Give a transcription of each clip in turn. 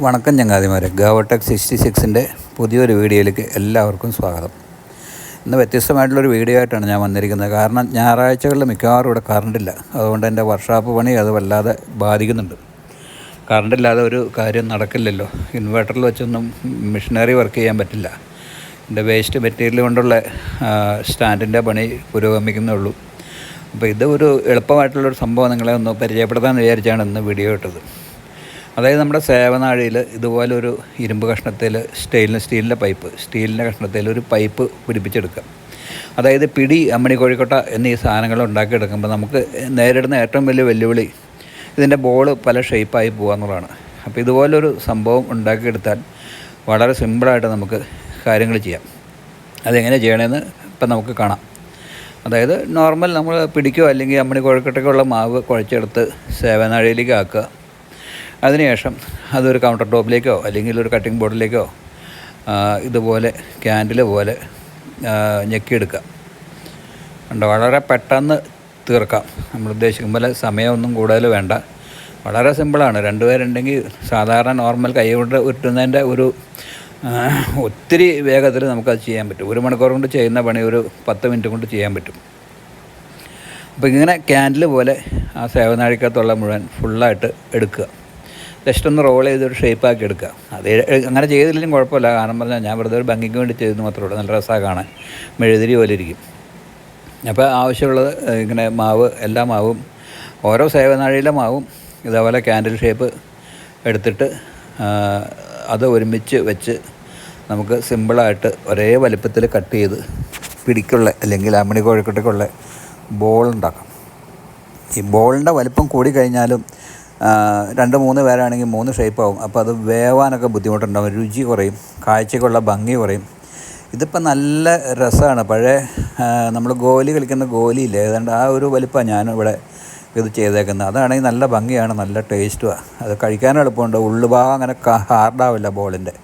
വണക്കം ചങ്ങാതിമാരെ. ഗാവടെക് സിക്സ്റ്റി സിക്സിന്റെ പുതിയൊരു വീഡിയോയിലേക്ക് എല്ലാവർക്കും സ്വാഗതം. ഇന്ന് വ്യത്യസ്തമായിട്ടുള്ളൊരു വീഡിയോ ആയിട്ടാണ് ഞാൻ വന്നിരിക്കുന്നത്. കാരണം ഞായറാഴ്ചകളിൽ മിക്കവാറും ഇവിടെ കറണ്ടില്ല അതുകൊണ്ട് എന്റെ വർക്ക്ഷോപ്പ് പണി അത് വല്ലാതെ ബാധിക്കുന്നുണ്ട്. കറണ്ടില്ലാതെ ഒരു കാര്യം നടക്കില്ലല്ലോ. ഇൻവെർട്ടറിൽ വെച്ചൊന്നും മെഷീനറി വർക്ക് ചെയ്യാൻ പറ്റില്ല. എന്റെ വേസ്റ്റ് മെറ്റീരിയൽ കൊണ്ടുള്ള സ്റ്റാൻഡിന്റെ പണി പുരോഗമിക്കുന്നേ ഉള്ളൂ. അപ്പോൾ ഇത് ഒരു എളുപ്പമായിട്ടുള്ളൊരു സംഭവം നിങ്ങളെ ഒന്ന് പരിചയപ്പെടുത്താമെന്ന് വിചാരിച്ചാണ് ഇന്ന് വീഡിയോ ഇട്ടത്. അതായത് നമ്മുടെ സേവനാഴിയിൽ ഇതുപോലെ ഒരു ഇരുമ്പ് കഷ്ണത്തിൽ സ്റ്റെയിൻലെസ് സ്റ്റീലിന്റെ പൈപ്പ് സ്റ്റീലിന്റെ കഷ്ണത്തിൽ ഒരു പൈപ്പ് പിടിപ്പിച്ചെടുക്കുക. അതായത് പിടി അമ്മണി കോഴിക്കോട്ട എന്നീ സാധനങ്ങൾ ഉണ്ടാക്കിയെടുക്കുമ്പോൾ നമുക്ക് നേരിടുന്ന ഏറ്റവും വലിയ വെല്ലുവിളി ഇതിന്റെ ബോൾ പല ഷേപ്പായി പോകുക എന്നുള്ളതാണ്. അപ്പോൾ ഇതുപോലൊരു സംഭവം ഉണ്ടാക്കിയെടുത്താൽ വളരെ സിമ്പിളായിട്ട് നമുക്ക് കാര്യങ്ങൾ ചെയ്യാം. അതെങ്ങനെ ചെയ്യണമെന്ന് ഇപ്പം നമുക്ക് കാണാം. അതായത് നോർമൽ നമ്മൾ പിടിക്കുക അല്ലെങ്കിൽ അമ്മണി കോഴിക്കട്ടയ്ക്കുള്ള മാവ് കുഴച്ചെടുത്ത് സേവനാഴിയിലേക്ക് ആക്കുക. അതിനുശേഷം അതൊരു കൗണ്ടർ ടോപ്പിലേക്കോ അല്ലെങ്കിൽ ഒരു കട്ടിംഗ് ബോർഡിലേക്കോ ഇതുപോലെ ക്യാൻഡിൽ പോലെ ഞെക്കിയെടുക്കുക. ഉണ്ട് വളരെ പെട്ടെന്ന് തീർക്കാം. നമ്മൾ ഉദ്ദേശിക്കും പോലെ സമയമൊന്നും കൂടുതൽ വേണ്ട. വളരെ സിമ്പിളാണ് രണ്ടുപേരുണ്ടെങ്കിൽ സാധാരണ നോർമൽ കൈ കൊണ്ട് ഉരുട്ടുന്നതിന്റെ ഒരു ഒത്തിരി വേഗത്തിൽ നമുക്കത് ചെയ്യാൻ പറ്റും. ഒരു മണിക്കൂർ കൊണ്ട് ചെയ്യുന്ന പണി ഒരു പത്ത് മിനിറ്റ് കൊണ്ട് ചെയ്യാൻ പറ്റും. അപ്പോൾ ഇങ്ങനെ ക്യാൻഡിൽ പോലെ ആ സേവനാഴിക്കകത്തുള്ള മുഴുവൻ ഫുള്ളായിട്ട് എടുക്കുക. ജസ്റ്റ് ഒന്ന് റോൾ ചെയ്തൊരു ഷേപ്പാക്കി എടുക്കുക. അത് അങ്ങനെ ചെയ്തില്ലെങ്കിലും കുഴപ്പമില്ല. കാരണം പറഞ്ഞാൽ ഞാൻ വെറുതെ ഒരു ഭംഗിക്ക് വേണ്ടി ചെയ്തെന്ന് മാത്രമേ ഉള്ളൂ. നല്ല രസമാണ് കാണാൻ. മെഴുതിരി പോലെ ഇരിക്കും. അപ്പോൾ ആവശ്യമുള്ളത് ഇങ്ങനെ മാവ് എല്ലാ മാവും ഓരോ സേവനാഴിയിലെ മാവും ഇതേപോലെ ക്യാൻഡിൽ ഷേപ്പ് എടുത്തിട്ട് അത് ഒരുമിച്ച് വെച്ച് നമുക്ക് സിമ്പിളായിട്ട് ഒരേ വലിപ്പത്തിൽ കട്ട് ചെയ്ത് പിടിക്കുള്ള അല്ലെങ്കിൽ അമ്മണി കോഴിക്കട്ടക്കുള്ള ബോൾ ഉണ്ടാക്കാം. ഈ ബോളിന്റെ വലിപ്പം കൂടി കഴിഞ്ഞാലും രണ്ട് മൂന്ന് പേരാണെങ്കിൽ മൂന്ന് ഷേപ്പാവും. അപ്പോൾ അത് വേവാനൊക്കെ ബുദ്ധിമുട്ടുണ്ടാവും. രുചി കുറയും. കാഴ്ചയ്ക്കുള്ള ഭംഗി കുറയും. ഇതിപ്പോൾ നല്ല രസമാണ്. പഴയ നമ്മൾ ഗോലി കളിക്കുന്ന ഗോലിയില്ല? ഏതാണ്ട് ആ ഒരു വലിപ്പമാണ് ഞാൻ ഇവിടെ ഇത് ചെയ്തേക്കുന്നത്. അതാണെങ്കിൽ നല്ല ഭംഗിയാണ് നല്ല ടേസ്റ്റുമാണ് അത് കഴിക്കാനും എളുപ്പമുണ്ട്. ഉള്ളുഭാഗം അങ്ങനെ ഹാർഡാവില്ല ബോളിന്റെ.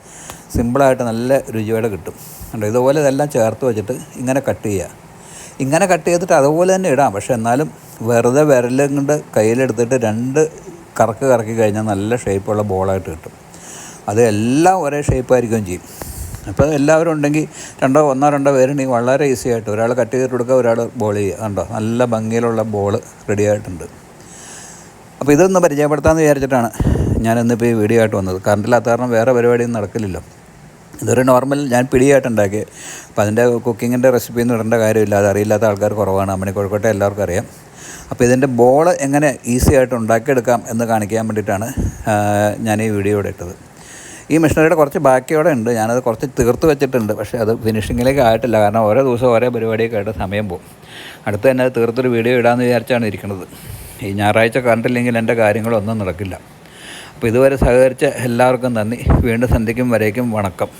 സിമ്പിളായിട്ട് നല്ല രുചിയോടെ കിട്ടും. കണ്ടോ? ഇതുപോലെ ഇതെല്ലാം ചേർത്ത് വെച്ചിട്ട് ഇങ്ങനെ കട്ട് ചെയ്യുക. ഇങ്ങനെ കട്ട് ചെയ്തിട്ട് അതുപോലെ തന്നെ ഇടാം. പക്ഷേ എന്നാലും വെറുതെ വിരലും കൊണ്ട് കയ്യിലെടുത്തിട്ട് രണ്ട് കറക്ക് കറക്കി കഴിഞ്ഞാൽ നല്ല ഷേപ്പുള്ള ബോളായിട്ട് കിട്ടും. അത് എല്ലാം ഒരേ ഷേപ്പായിരിക്കുകയും ചെയ്യും. അപ്പോൾ എല്ലാവരും ഉണ്ടെങ്കിൽ രണ്ടോ ഒന്നോ രണ്ടോ പേരുണ്ടെങ്കിൽ വളരെ ഈസി ആയിട്ട് ഒരാൾ കട്ട് ചെയ്തിട്ട് കൊടുക്കുക ഒരാൾ ബോൾ ചെയ്യുക. കണ്ടോ? നല്ല ഭംഗിയിലുള്ള ബോൾ റെഡി ആയിട്ടുണ്ട്. അപ്പോൾ ഇതൊന്ന് പരിചയപ്പെടുത്താമെന്ന് വിചാരിച്ചിട്ടാണ് ഞാൻ ഇന്നിപ്പോൾ ഈ വീഡിയോ ആയിട്ട് വന്നത്. കറണ്ടില്ലാത്ത കാരണം വേറെ പരിപാടിയൊന്നും നടക്കില്ലല്ലോ. ഇതൊരു നോർമൽ ഞാൻ പിടിയായിട്ട് ഉണ്ടാക്കി അപ്പോൾ അതിന്റെ കുക്കിങ്ങിന്റെ റെസിപ്പി ഒന്നും ഇടേണ്ട കാര്യമില്ല. അത് അറിയില്ലാത്ത ആൾക്കാർ കുറവാണ്. അമ്മണി കോഴിക്കോട്ടെ എല്ലാവർക്കും അറിയാം. അപ്പോൾ ഇതിന്റെ ബോൾ എങ്ങനെ ഈസി ആയിട്ട് ഉണ്ടാക്കിയെടുക്കാം എന്ന് കാണിക്കാൻ വേണ്ടിയിട്ടാണ് ഞാൻ ഈ വീഡിയോ ഇവിടെ ഇട്ടത്. ഈ മെഷീനറിയുടെ കുറച്ച് ബാക്കിയോടെ ഉണ്ട് ഞാനത് കുറച്ച് തീർത്ത് വെച്ചിട്ടുണ്ട് പക്ഷേ അത് ഫിനിഷിങ്ങിലേക്ക് ആയിട്ടില്ല കാരണം ഓരോ ദിവസം ഓരോ പരിപാടിയൊക്കെ ആയിട്ട് സമയം പോകും. അടുത്ത് തന്നെ അത് തീർത്തൊരു വീഡിയോ ഇടാമെന്ന് വിചാരിച്ചാണ് ഇരിക്കുന്നത്. ഈ ഞായറാഴ്ച കണ്ടില്ലെങ്കിൽ എന്റെ കാര്യങ്ങളൊന്നും നടക്കില്ല. അപ്പോൾ ഇതുവരെ സഹകരിച്ച എല്ലാവർക്കും നന്ദി. വീണ്ടും സന്ധിക്കും വരേക്കും വണക്കം.